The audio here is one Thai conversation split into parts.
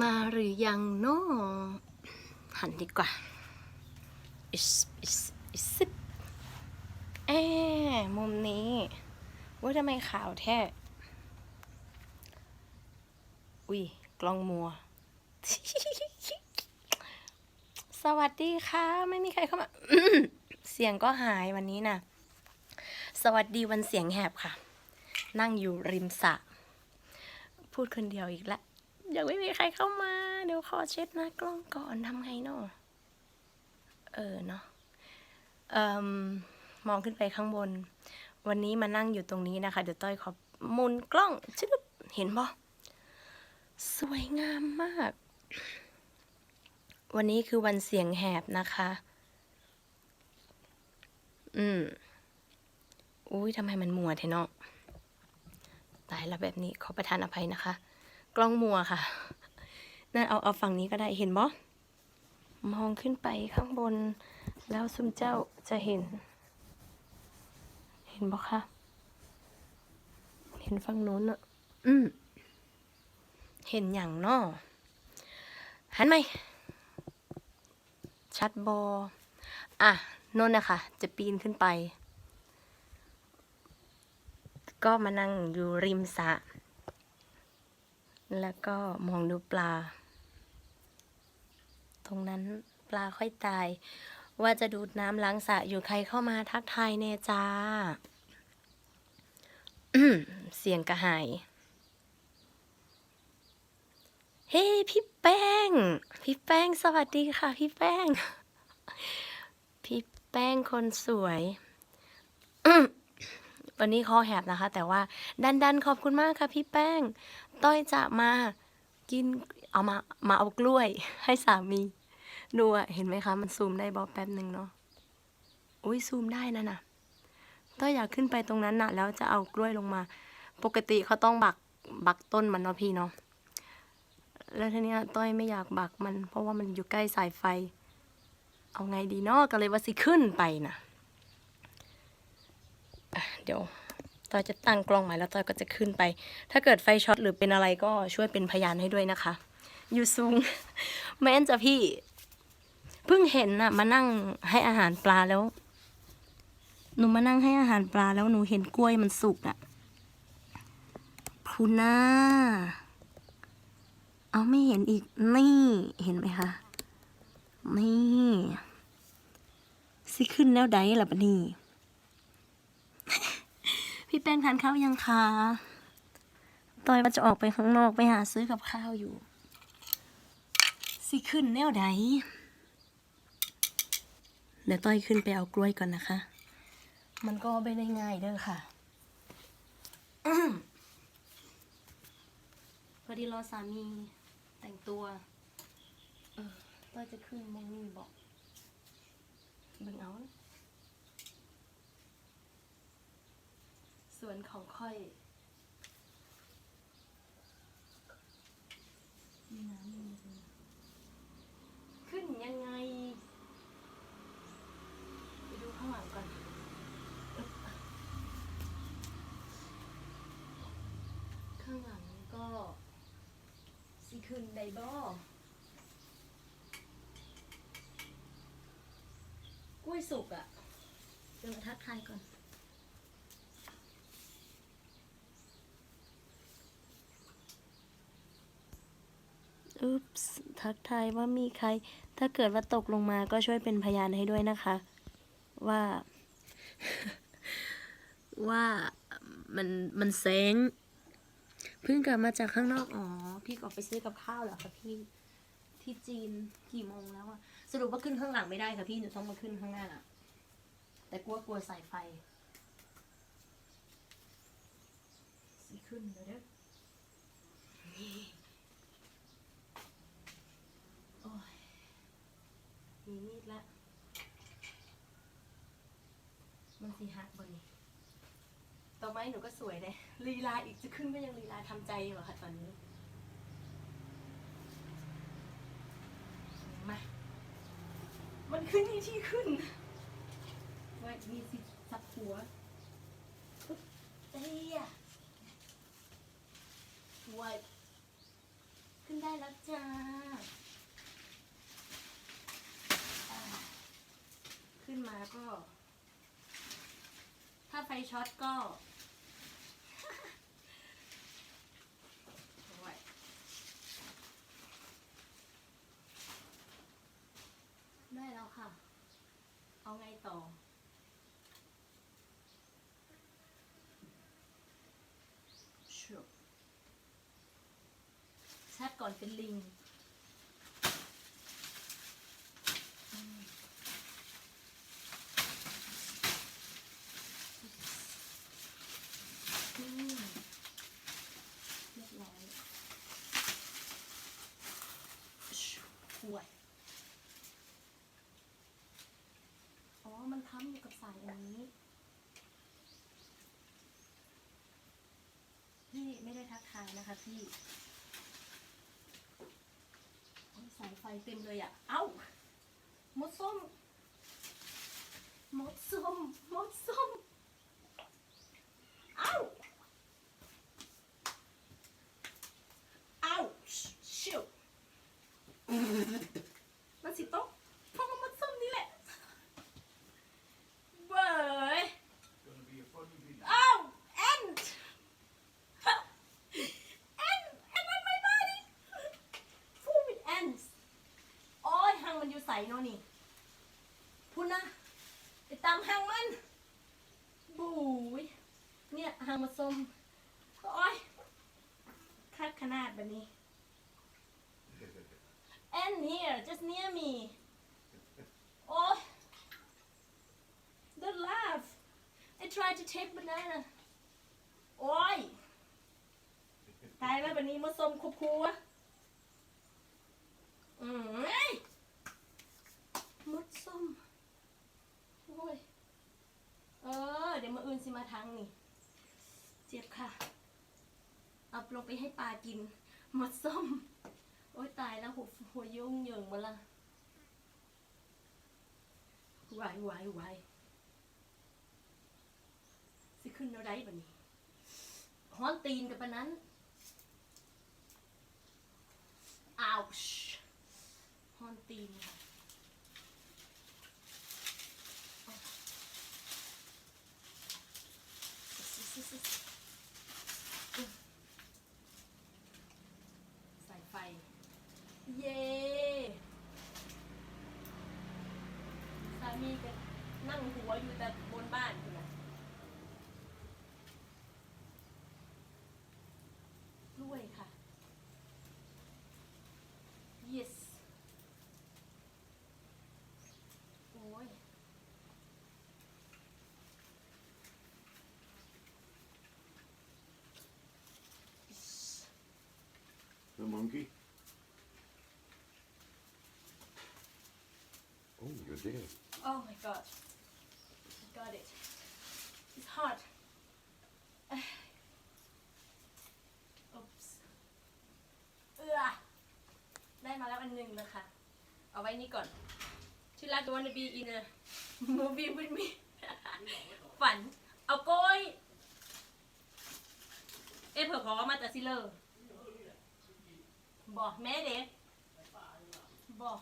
มาหรือยังเนาะหันดีกว่าอิสอิสอิสซิแอมุมนี้ ว่าทำไมขาวแท้ อุ้ย กล้องมัว สวัสดีค่ะ ไม่มีใครเข้ามา เสียงก็หายวันนี้นะสวัสดีวันเสียงแหบค่ะ นั่งอยู่ริมสระพูดคนเดียวอีกแล้วะยังไม่มีใครเข้ามา เดี๋ยวขอเช็ดหน้ากล้องก่อนทำไงเนาะเออเนาะอมมองขึ้นไปข้างบน วันนี้มานั่งอยู่ตรงนี้นะคะ เดี๋ยวต้อยขอมุนกล้องชึบเห็นบ่สวยงามมาก วันนี้คือวันเสียงแหบนะคะ อืมอุ้ยทำไมมันมัวเทเนาะตายแล้วแบบนี้ขอประทานอภัยนะคะ กล้องมัวค่ะ นั่นเอาเอาฝั่งนี้ก็ได้เห็นบ่มองขึ้นไปข้างบน แล้วซุมเจ้าจะเห็น เห็นบ่คะเห็นฝั่งนู้นอะ อืมเห็นอย่างนอหันไหมชัดบออะนนนะคะ จะปีนขึ้นไป ก็มานั่งอยู่ริมสระ แล้วก็มองดูปลา ตรงนั้นปลาค่อยตาย ว่าจะดูดน้ำล้างสระอยู่ใครเข้ามาทักทายเนจ้า เสียงกระหาย เฮ้พี่แป้ง พี่แป้งสวัสดีค่ะ พี่แป้ง พี่แป้งคนสวยวันนี้คอแหบนะคะ แต่ว่าดันดันขอบคุณมากค่ะพี่แป้ง ต้อยจะมากินเอามามาเอากล้วยให้สามี ดูอะเห็นไหมคะ มันซูมได้บอแป๊บหนึ่งเนาะอุ้ยซูมได้นะน่ะ ต้อยอยากขึ้นไปตรงนั้นน่ะ แล้วจะเอากล้วยลงมา ปกติเขาต้องบักบักต้นมันเนาะพี่เนาะแล้วทีเนี้ยต้อยไม่อยากบักมัน เพราะว่ามันอยู่ใกล้สายไฟ เอาไงดีเนาะก็เลยว่าสิขึ้นไปนะ่ะเดี๋ยว ตอยจะตั้งกล้องใหม่แล้วตอยก็จะขึ้นไป ถ้าเกิดไฟช็อตหรือเป็นอะไรก็ช่วยเป็นพยานให้ด้วยนะคะ อยู่สูงแม้นจะพี่ เพิ่งเห็นน่ะ มานั่งให้อาหารปลาแล้ว หนูมานั่งให้อาหารปลาแล้วหนูเห็นกล้วยมันสุกอะพูน่าเอาไม่เห็นอีก นี่เห็นไหมคะ นี่สิขึ้นแล้วไดล่ะปะนี่ พี่แป้งทานข้าวยังคะตอยว่าจะออกไปข้างนอกไปหาซื้อกับข้าวอยู่ สิขึ้นแนวใดเดี๋ยวต้อยขึ้นไปเอากล้วยก่อนนะคะ มันก็ไม่ได้ง่ายเด้อค่ะอพอดีรอสามีแต่งตัว เออต้อยจะขึ้นมองนี่บอกเบิ่งเอานะ ส่วนของค่อยมีน้ำมีขึ้นยังไง ไปดูข้างหลังก่อนข้างหลังก็สิขึ้นไดบ่กล้วยสุกอะ่ะเดี๋ยวมาทักทายก่อน อุ๊ปส์ทักทายว่ามีใคร ถ้าเกิดว่าตกลงมาก็ช่วยเป็นพยานให้ด้วยนะคะ ว่า ว่ามันมันเซ้งเพิ่งกลับมาจากข้างนอก อ๋อ พี่ก็ออกไปซื้อกับข้าวเหรอคะพี่ที่จีนกี่โมงแล้วอะสรุปว่าขึ้นข้างหลังไม่ได้ค่ะพี่หนูต้องมาขึ้นข้างหน้าแต่กลัวกลัวสายไฟสิขึ้นเดี๋ยวเด้อนี่ โอ้ย มีมีดละ มันสีหักบนนี้ต่อไม้หนูก็สวยเลยลีลาอีกจะขึ้นก็ยังลีลาทำใจอยู่อะค่ะตอนนี้ มา มันขึ้นที่ที่ขึ้นไว่ามีสิสับหัวปึ๊บเอ้ยอะไว้ขึ้นได้แล้วจ้าอ่า ขึ้นมาก็ ถ้าไฟช็อตก็ได้แล้วค่ะ เอาไงต่อชุบชัดก่อนเป็นลิงอืมอืมเรียบร้อยชุบห่วย อ๋อ มันค้ำ อย่ายอันนี้ พี่ไม่ได้ทักทายนะคะพี่สายไฟเต็มเลยอะ่ะ เอ้ามดส้ม มดส้ม มดส้ม เอ้า เอ้าชิวมันสิโต๊ะเพราะว่ามดส้มนี่แหละเว้ย Gonna be a funny video. เอ้า and and and on my body full with ants โอ้ยหางมันอยู่ใส่เนาะนี่พูดนะไปตามหางมันบูยเนี่ย หามาส้มโอ้ยคัดขนาดแบบนี้ and here just near me โอ้ย don't laugh I tried to take banana โอ้ยตายแล้ววันนี้มาส้มคุบคูอะอืมเอ้ยมดส้มโอ้ย เออ เดี๋ยวมาอื่นสิมาทางนี่ เจ็บค่ะ เอาลงไปให้ปลากิน หมดส้ม โอ้ยตายแล้วหัวหัวยุ่งเหยิงหมาละไหวายวายวสิขึ้นเอาได้แบบนี้ฮ้อนตีนกับปะนั้นอ้าวฮ้อนตีนค่ะใส่ไฟ เย สามีก็นั่งหัวอยู่แต่บนบ้านอยู่นะด้วยค่ะ yes โอ้ย The monkey there. oh my god I got it it's hot oops เออได้มาแล้วอันหนึ่งนะคะ เอาไว้นี่ก่อน ที่รัก you wanna be in a movie with me ฝัน เอาโก้ยเอ้เผื่อขอมาแต่ซิเลอร์บอกแม่เด็กบอก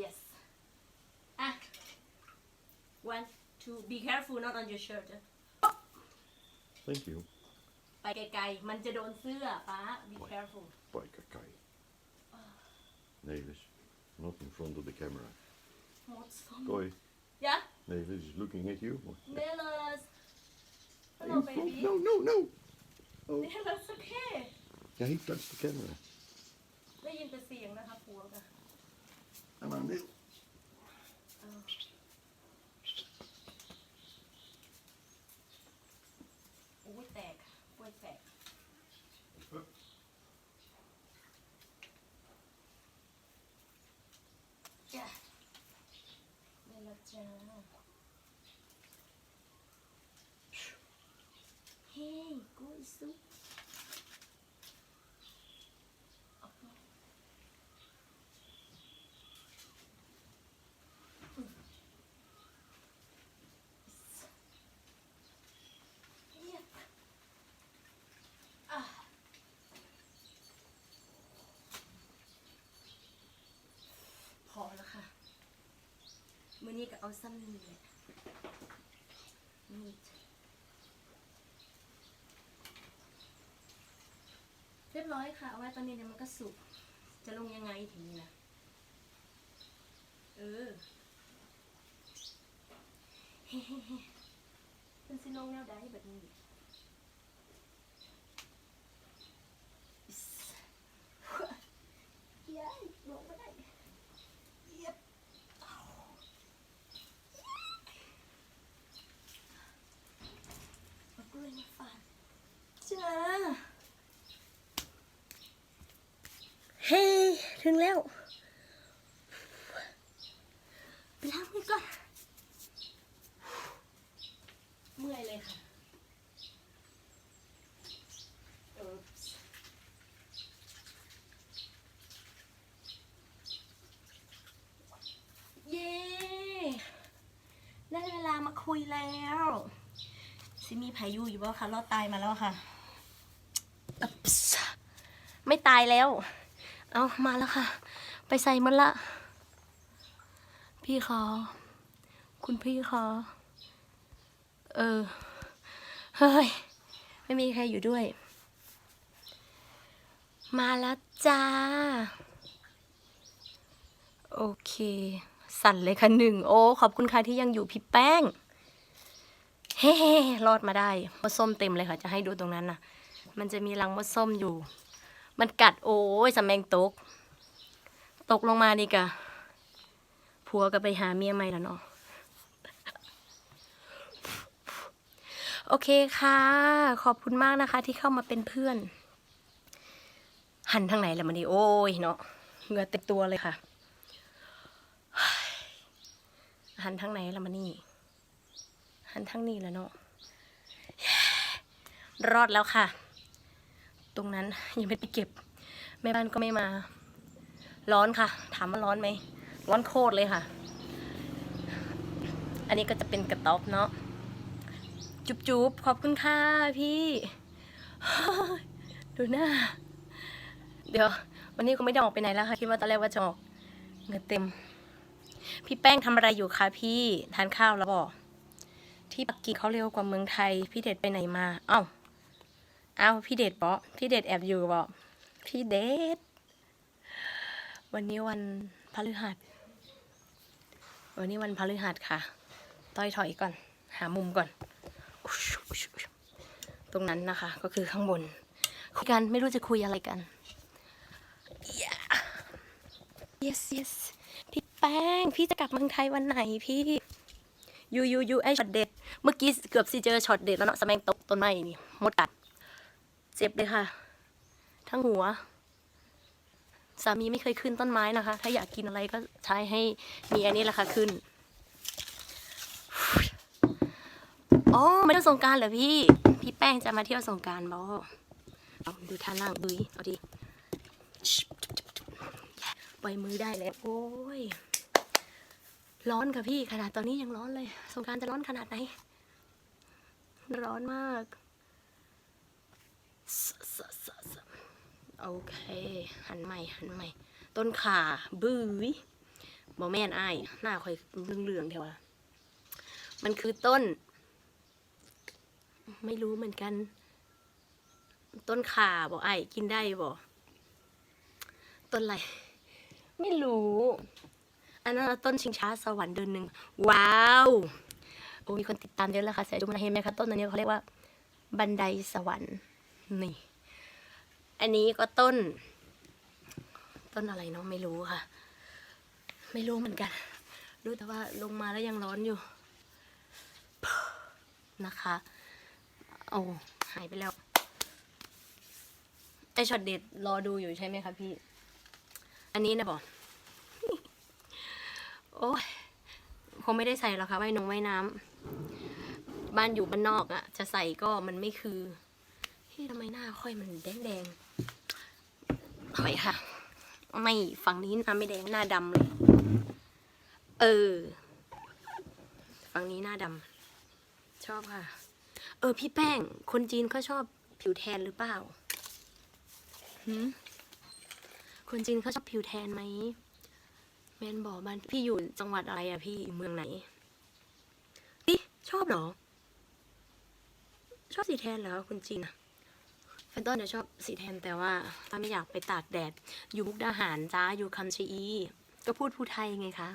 yes อ่ะ one two be careful not on your shirt Thank you. ไปไกลๆ มันจะโดนเสื้อป้า be careful Bye, Kakai. Nelis, not in front of the camera. หมดส้ม Koi, yeah Nelis is looking at you. Nelas hello Oh, baby no, no, no. Oh, Nelas okay yeah, he touched the camera. ได้ยินแต่เสียงนะคะผัวกัน Come on, Neil. โอ้ยแตกกล้วยแตก จ้ะนี่ละจ้าเฮ้ยกล้วยซุปเอาไปอืม นี้ก็เอาซ้ำนี่แหละนี่เรียบร้อยค่ะ เอาไว้ตอนนี้เดี๋ยวมันก็สุก จะลงยังไงทีนี้นะเออเฮ้ๆๆเป็นสิลงแนวใดแบบนี้อิ๊สยายลงไม่ได้เย็บเอากล้วยมาฝาก จ้าเฮ้ถึงแล้วไปล้างมือก่อนเมื่อยเลยค่ะ Oops เย้ได้เวลามาคุยแล้ว ซิมีพายุอยู่บ่คะรอดตายมาแล้วค่ะอึ๊บส์ ไม่ตายแล้ว เอามาแล้วค่ะ ไปใส่มันละ พี่ขอ คุณพี่ขอ เออ เฮ้ย ไม่มีใครอยู่ด้วย มาแล้วจ้า โอเค สั่นเลยค่ะหนึ่ง โอ้ ขอบคุณค่ะที่ยังอยู่พี่แป้ง เฮ้รอดมาได้มดส้มเต็มเลยค่ะ จะให้ดูตรงนั้นน่ะ มันจะมีรังมดส้มอยู่ มันกัดโอ้ยสำแมงตก ตกลงมานี่กะผัวก็ไปหาเมียใหม่แล้วเนาะโอเคค่ะ ขอบคุณมากนะคะ ที่เข้ามาเป็นเพื่อน หันทางไหนละมันดีโอ้ยเนาะเหงื่อเต็มตัวเลยค่ะ หันทางไหนละมันนี่ หันทางนี้แล้วเนาะรอดแล้วค่ะ ตรงนั้นยังไม่ไปเก็บ แม่บ้านก็ไม่มา ร้อนค่ะ ถามว่าร้อนไหม ร้อนโคตรเลยค่ะ อันนี้ก็จะเป็นกระต๊อบเนาะ จุบจุบขอบคุณค่ะพี่ ดูหน้า เดี๋ยว วันนี้ก็ไม่ได้ออกไปไหนแล้วค่ะ คิดว่าตอนแรกว่าจะออกเงินเต็ม พี่แป้งทำอะไรอยู่คะพี่ ทานข้าวแล้วบอกที่ปักกิ่งเขาเร็วกว่าเมืองไทย พี่เดชไปไหนมา เอ้า เอ้าพี่เดชบอกพี่เดชแอบอยู่บอกพี่เดชวันนี้วันพฤหัส วันนี้วันพฤหัสค่ะ ต้อยถอยก่อน หามุมก่อน ตรงนั้นนะคะ ก็คือข้างบน คุยกันไม่รู้จะคุยอะไรกัน Yeah. yes yes พี่แป้ง พี่จะกลับเมืองไทยวันไหนพี่ยูยูยูไอช็อตเด็ด เมื่อกี้เกือบสิเจอช็อตเด็ดแล้วเนาะสแมงตกต้นไม้นี่มดกัด เจ็บเลยค่ะ ทั้งหัว สามีไม่เคยขึ้นต้นไม้นะคะ ถ้าอยากกินอะไรก็ใช้ให้มีอันนี้แหละค่ะขึ้นอ๋อไม่ได้สงการเหรอพี่ พี่แป้งจะมาเที่ยวสงการบอเอาดูท่านั่งดุยเอาดิปล่อยมือได้แล้วโอ้ย ร้อนค่ะพี่ขนาดตอนนี้ยังร้อนเลย สงการจะร้อนขนาดไหน ร้อนมาก โอเค หันใหม่หันใหม่ ต้นขาบื้อบอแม่นอ้หน้าค่อยเหลืองๆเถอะวะมันคือต้น ไม่รู้เหมือนกัน ต้นขาบอกไอ้กินได้บอกต้นอะไร ไม่รู้ อันนั้นต้นชิงช้าสวรรค์เดือนหนึ่งว้าวโอ้มีคนติดตามเยอะแล้วค่ะเสียจุมาเห็นไหมคะต้นอันนี้เขาเรียกว่า บันไดสวรรค์ นี่ อันนี้ก็ต้น ต้นอะไรเนาะไม่รู้ค่ะ ไม่รู้เหมือนกัน รู้แต่ว่าลงมาแล้วยังร้อนอยู่ นะคะโอ้หายไปแล้ว ไอช็อตเด็ดรอดูอยู่ใช่ไหมคะพี่ อันนี้นะบอกโอ้ยคงไม่ได้ใส่หรอกค่ะว่ายนงว่ายน้ำบ้านอยู่บ้านนอกอะ่ะ จะใส่ก็มันไม่คือ ทำไมหน้าค่อยมันแดงแดงๆถอยค่ะ ไม่ฝั่งนี้หน้าไม่แดงหน้าดำเลย เออ ฝั่งนี้หน้าดำชอบค่ะ เออ พี่แป้ง คนจีนเขาชอบผิวแทนหรือเปล่าหืมคนจีนเขาชอบผิวแทนไหมมนบอกบ้านพี่อยู่จังหวัดอะไรอะพี่อยู่เมืองไหนอิชอบเหรอ ชอบสีแทนเหรอคุณจีนอะ แฟนต้นเนี่ยชอบสีแทนแต่ว่าถ้าไม่อยากไปตากแดด อยู่มุกดาหารจ้าอยู่คำชะอี ก็พูดพูดไทยไงคะ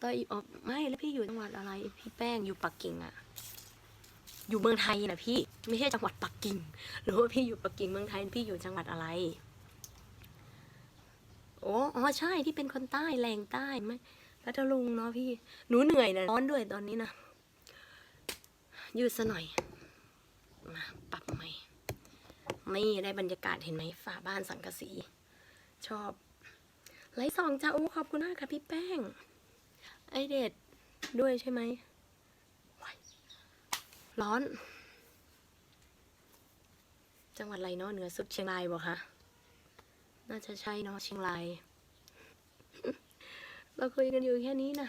ต้อยอ๋อไม่แล้วพี่อยู่จังหวัดอะไร พี่แป้งอยู่ปักกิ่งอะอยู่เมืองไทยนะพี่ไม่ใช่จังหวัดปักกิ่งหรือว่าพี่อยู่ปักกิ่งเมืองไทยพี่อยู่จังหวัดอะไรโอ้อ๋อใช่พี่เป็นคนใต้แรงใต้ไหมพัทลุงเนาะพี่หนูเหนื่อยนะร้อนด้วยตอนนี้นะยืดซะหน่อย มาปรับใหม่ นี่ได้บรรยากาศเห็นไหมฝาบ้านสังกะสี ชอบ ไลฟ์สองจ้าโอ้ขอบคุณมากค่ะพี่แป้ง ไอเด็ดด้วยใช่ไหม ร้อน จังหวัดอะไรเนาะเหนือสุดเชียงรายบอกคะน่าจะใช่เนาะเชียงราย เราคุยกันอยู่แค่นี้นะ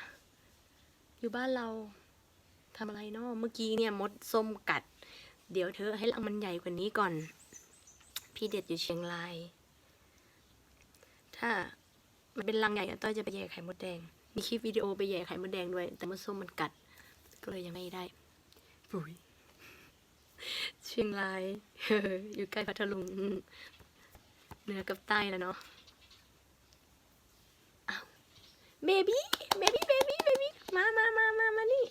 อยู่บ้านเราทำอะไรเนาะเมื่อกี้เนี่ยมดส้มกัด เดี๋ยวเธอให้รังมันใหญ่กว่านี้ก่อน พี่เด็ดอยู่เชียงราย ถ้ามันเป็นรังใหญ่ต้อยจะไปแย่ไข่มดแดง มีคลิปวิดีโอไปแย่ไข่มดแดงด้วย แต่มดส้มมันกัด ก็เลยยังไม่ได้ปุยเชียงราย อยู่ใกล้พัทลุงเหนือกับใต้แล้วเนาะอ้าเบบี้ เบบี้ เบบี้ เบบี้ มามามามามานี่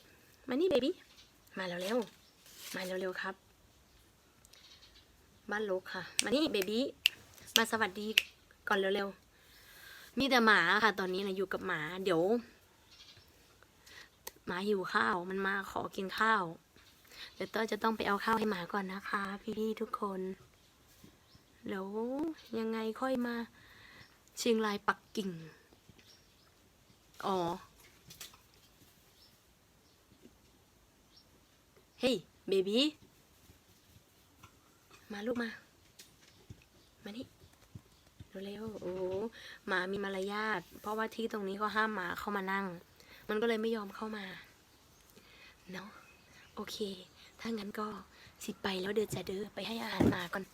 มานี่เบบี้ มาเร็วมาเร็วๆครับ บ้านลกค่ะ มานี่เบบี้มาสวัสดีก่อนเร็วๆ มีแต่หมาค่ะ ตอนนี้นะอยู่กับหมาเดี๋ยว หมาหิวข้าวมันมาขอกินข้าวเดี๋ยวต้อยจะต้องไปเอาข้าวให้หมาก่อนนะคะ พี่ๆทุกคนแล้วยังไงค่อยมาเชียงรายปักกิ่ง อ๋อ เฮ้ยเบบี้ มาลูกมา มานี่เร็วโอ้หมามีมารยาท เพราะว่าที่ตรงนี้ก็ห้ามหมาเข้ามานั่ง มันก็เลยไม่ยอมเข้ามา เนาะโอเค ถ้างั้นก็สิไปแล้วเดี๋ยวจะเดินไปให้อาหารหมาก่อน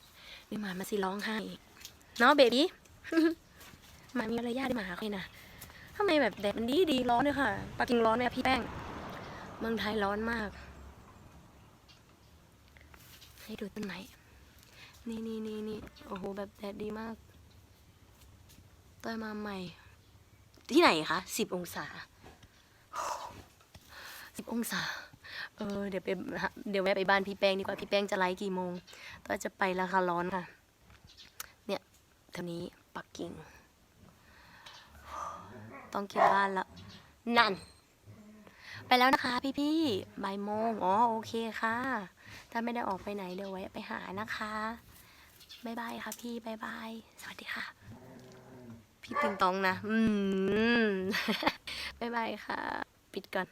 ไม่หมามาสิร้องไห้ เนาะเบบี้หมามีมารยาทได้หมาค่อยนะทำไมแบบแดดมันดีดีร้อนเลยค่ะ ปักกิ่งร้อนไหมพี่แป้ง เมืองไทยร้อนมาก ให้ดูต้นไม้ นี่นี่นี่นี่โอ้โห แบบแดดดีมากต้อยมาใหม่ ที่ไหนคะสิบองศาสิบองศา เออ เดี๋ยวไป เดี๋ยวแวะไปบ้านพี่แป้งดีกว่า พี่แป้งจะไลฟ์กี่โมงต้อยจะไปแล้วค่ะร้อนค่ะ เนี่ยเท่านี้ปักกิ่ง ต้องเก็บบ้านแล้วนั่น ไปแล้วนะคะพี่พี่ๆบ่ายโมง อ๋อ โอเคค่ะถ้าไม่ได้ออกไปไหนเดี๋ยวไว้ไปหานะคะ บายบายค่ะพี่บายบาย สวัสดีค่ะ พี่ติงตองนะ อืมบายบายค่ะ ปิดก่อน